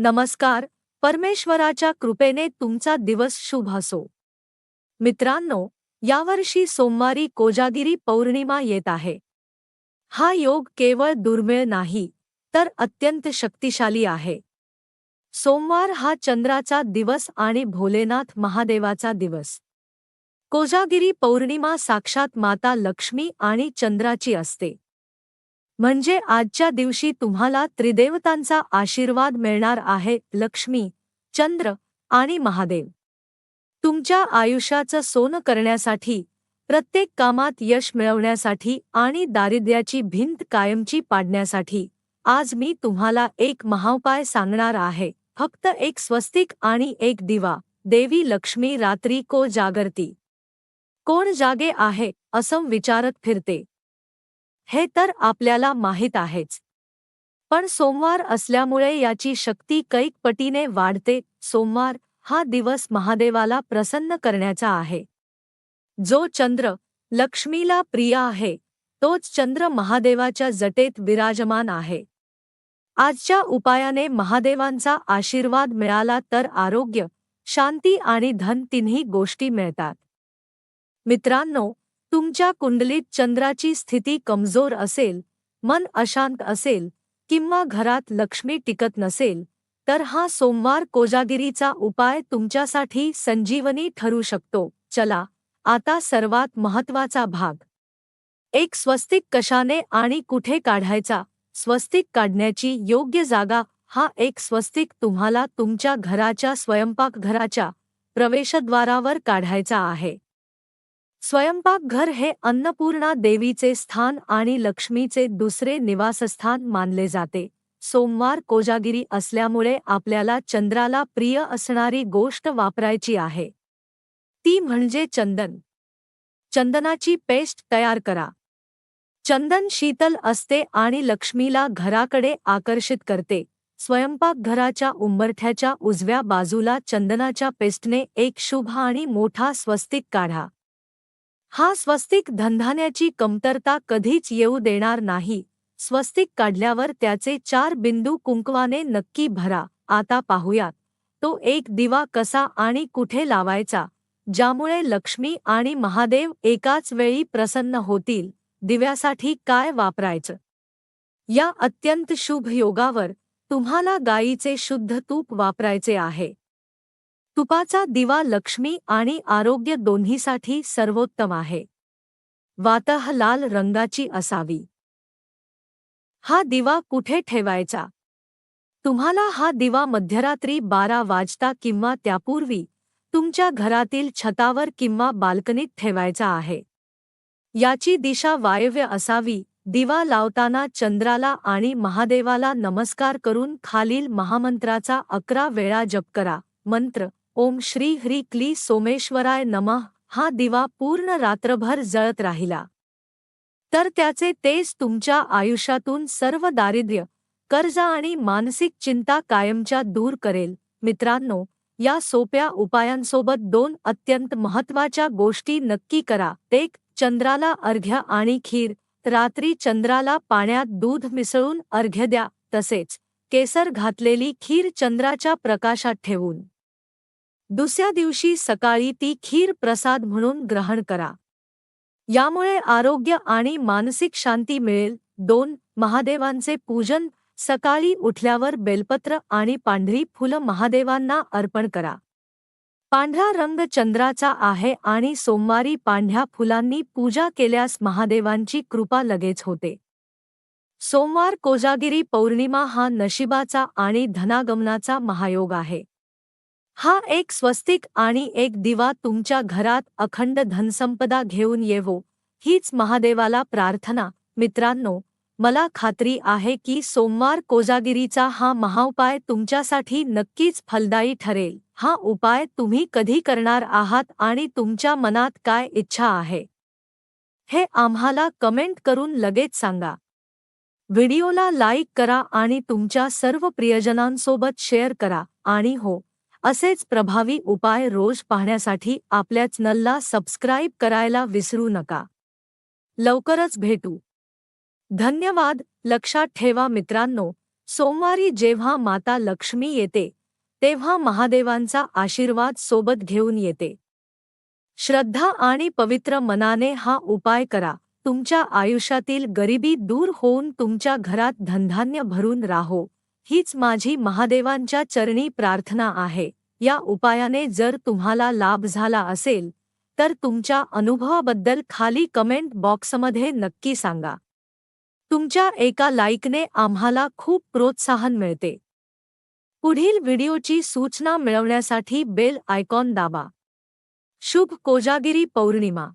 नमस्कार परमेश्वराच्या कृपेने तुमचा दिवस शुभ असो. मित्रांनो यावर्षी सोमवारी कोजागिरी पौर्णिमा येत आहे. हा योग केवळ दुर्मिळ नाही तर अत्यंत शक्तिशाली आहे. सोमवार हा चंद्राचा दिवस आणि भोलेनाथ महादेवाचा दिवस. कोजागिरी पौर्णिमा साक्षात माता लक्ष्मी आणि चंद्राची असते. म्हणजे आजच्या दिवशी तुम्हाला त्रिदेवतांचा आशीर्वाद मिळणार आहे लक्ष्मी चंद्र आणि महादेव. तुमच्या आयुष्याचं सोनं करण्यासाठी प्रत्येक कामात यश मिळवण्यासाठी आणि दारिद्र्याची भिंत कायमची पाडण्यासाठी आज मी तुम्हाला एक महाउपाय सांगणार आहे फक्त एक स्वस्तिक आणि एक दिवा देवी लक्ष्मी रात्री को जागरती. कोण जागे आहे असं विचारत फिरते. हे तर आपल्याला माहीत आहेच. पण सोमवार असल्यामुळे याची शक्ती कैक पटीने वाढते. सोमवार हा दिवस महादेवाला प्रसन्न करण्याचा आहे. जो चंद्र लक्ष्मीला प्रिय आहे तोच चंद्र महादेवाच्या जटेत विराजमान आहे. आजच्या उपायाने महादेवांचा आशीर्वाद मिळाला तर आरोग्य शांती आणि धन तिन्ही गोष्टी मिळतात. मित्रांनो तुमच्या कुंडलीत चंद्राची स्थिती कमजोर असेल मन अशांत असेल किंवा घरात लक्ष्मी टिकत नसेल तर हा सोमवार कोजागिरीचा उपाय तुमच्यासाठी संजीवनी ठरू शकतो. चला आता सर्वात महत्त्वाचा भाग. एक स्वस्तिक कशाने आणि कुठे काढायचा? स्वस्तिक काढण्याची योग्य जागा हा एक स्वस्तिक तुम्हाला तुमच्या घराच्या स्वयंपाकघराच्या प्रवेशद्वारावर काढायचा आहे. स्वयंपाकघर हे अन्नपूर्णा देवीचे स्थान आणि लक्ष्मीचे दुसरे निवासस्थान मानले जाते. सोमवार कोजागिरी असल्यामुळे आपल्याला चंद्राला प्रिय असणारी गोष्ट वापरायची आहे. ती म्हणजे चंदन. चंदनाची पेस्ट तयार करा. चंदन शीतल असते आणि लक्ष्मीला घराकडे आकर्षित करते. स्वयंपाकघराच्या उंबरठ्याच्या उजव्या बाजूला चंदनाच्या पेस्टने एक शुभ आणि मोठा स्वस्तिक काढा. हा स्वस्तिक धनधान्याची कमतरता कधीच येऊ देणार नाही. स्वस्तिक काढल्यावर त्याचे चार बिंदू कुंकवाने नक्की भरा. आता पाहूयात. तो एक दिवा कसा आणि कुठे लावायचा? ज्यामुळे लक्ष्मी आणि महादेव एकाच वेळी प्रसन्न होतील. दिव्यासाठी काय वापरायचं? या अत्यंत शुभ योगावर तुम्हाला गायीचे शुद्ध तूप वापरायचे आहे. तुपाचा दिवा लक्ष्मी आणि आरोग्य दोन्हीसाठी सर्वोत्तम आहे. वातह लाल रंगाची असावी. हा दिवा कुठे ठेवायचा? तुम्हाला हा दिवा मध्यरात्री बारा वाजता किंवा त्यापूर्वी तुमच्या घरातील छतावर किंवा बाल्कनीत ठेवायचा आहे. याची दिशा वायव्य असावी. दिवा लावताना चंद्राला आणि महादेवाला नमस्कार करून खालील महामंत्राचा अकरा वेळा जप करा. मंत्र ओम श्री ह्री क्ली सोमेश्वराय नमः. हा दिवा पूर्ण रात्रभर जळत राहिला. तर त्याचे तेज तुमच्या आयुष्यातून सर्व दारिद्र्य कर्ज आणि मानसिक चिंता कायमच्या दूर करेल. मित्रांनो या सोप्या उपायांसोबत दोन अत्यंत महत्त्वाच्या गोष्टी नक्की करा. एक चंद्राला अर्घ्य आणि खीर. रात्री चंद्राला पाण्यात दूध मिसळून अर्घ्य द्या. तसेच केसर घातलेली खीर चंद्राच्या प्रकाशात ठेवून. दुसऱ्या दिवशी सकाळी ती खीर प्रसाद म्हणून ग्रहण करा. यामुळे आरोग्य आणि मानसिक शांती मिळेल. दोन महादेवांचे पूजन. सकाळी उठल्यावर बेलपत्र आणि पांढरी फुलं महादेवांना अर्पण करा. पांढरा रंग चंद्राचा आहे आणि सोमवारी पांढऱ्या फुलांनी पूजा केल्यास महादेवांची कृपा लगेच होते. सोमवार कोजागिरी पौर्णिमा हा नशिबाचा आणि धनागमनाचा महायोग आहे. हा एक स्वस्तिक आणि एक दिवा तुमच्या घरात अखंड धनसंपदा घेऊन येवो. हीच महादेवाला प्रार्थना. मित्रांनो मला खात्री आहे की सोमवार कोजागिरीचा हा महाउपाय तुमच्यासाठी नक्कीच फलदायी ठरेल. हा उपाय तुम्ही कधी करणार आहात आणि तुमच्या मनात काय इच्छा आहे? हे आम्हाला कमेंट करून लगेच सांगा. व्हिडिओला लाईक करा आणि तुमच्या सर्व प्रियजनांसोबत शेअर करा. आणि हो असेच प्रभावी उपाय रोज पाहण्यासाठी आपल्या चॅनलला सबस्क्राईब करायला विसरू नका. लवकरच भेटू. धन्यवाद. लक्षात ठेवा मित्रांनो सोमवारी जेव्हा माता लक्ष्मी येते तेव्हा महादेवांचा आशीर्वाद सोबत घेऊन येते. श्रद्धा आणि पवित्र मनाने हा उपाय करा. तुमच्या आयुष्यातील गरिबी दूर होऊन तुमच्या घरात धनधान्य भरून राहो. हीच माझी महादेवांच्या चरणी प्रार्थना आहे. या उपायाने जर तुम्हाला लाभ झाला असेल, तर तुमच्या अनुभवाबद्दल खाली कमेंट बॉक्समध्ये नक्की सांगा. तुमच्या एका लाईकने आम्हाला खूप प्रोत्साहन मिळते. पुढील व्हिडिओची सूचना मिळवण्यासाठी बेल आयकॉन दाबा. शुभ कोजागिरी पौर्णिमा.